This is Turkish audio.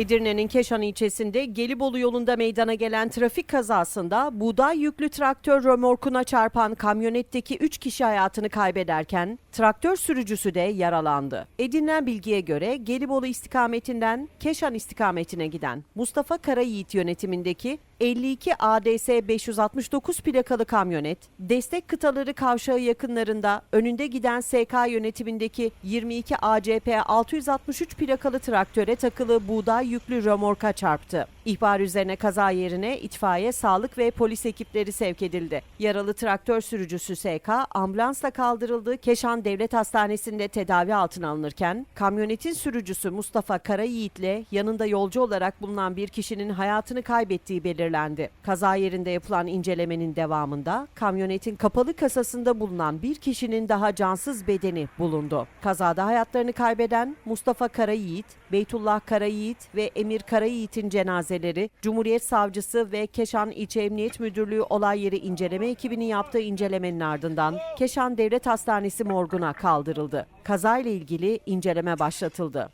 Edirne'nin Keşan ilçesinde Gelibolu yolunda meydana gelen trafik kazasında buğday yüklü traktör römorkuna çarpan kamyonetteki 3 kişi hayatını kaybederken traktör sürücüsü de yaralandı. Edinilen bilgiye göre Gelibolu istikametinden Keşan istikametine giden Mustafa Karayiğit yönetimindeki 52 ADS 569 plakalı kamyonet, destek kıtaları kavşağı yakınlarında önünde giden SK yönetimindeki 22 ACP 663 plakalı traktöre takılı buğday yüklü römorka çarptı. İhbar üzerine kaza yerine itfaiye, sağlık ve polis ekipleri sevk edildi. Yaralı traktör sürücüsü SK ambulansla kaldırıldı. Keşan Devlet Hastanesi'nde tedavi altına alınırken kamyonetin sürücüsü Mustafa Karayiğit ile yanında yolcu olarak bulunan bir kişinin hayatını kaybettiği belirlendi. Kaza yerinde yapılan incelemenin devamında kamyonetin kapalı kasasında bulunan bir kişinin daha cansız bedeni bulundu. Kazada hayatlarını kaybeden Mustafa Karayiğit, Beytullah Karayiğit ve Emir Karayiğit'in cenazeleri Cumhuriyet Savcısı ve Keşan İlçe Emniyet Müdürlüğü olay yeri inceleme ekibinin yaptığı incelemenin ardından Keşan Devlet Hastanesi morguna kaldırıldı. Kazayla ilgili inceleme başlatıldı.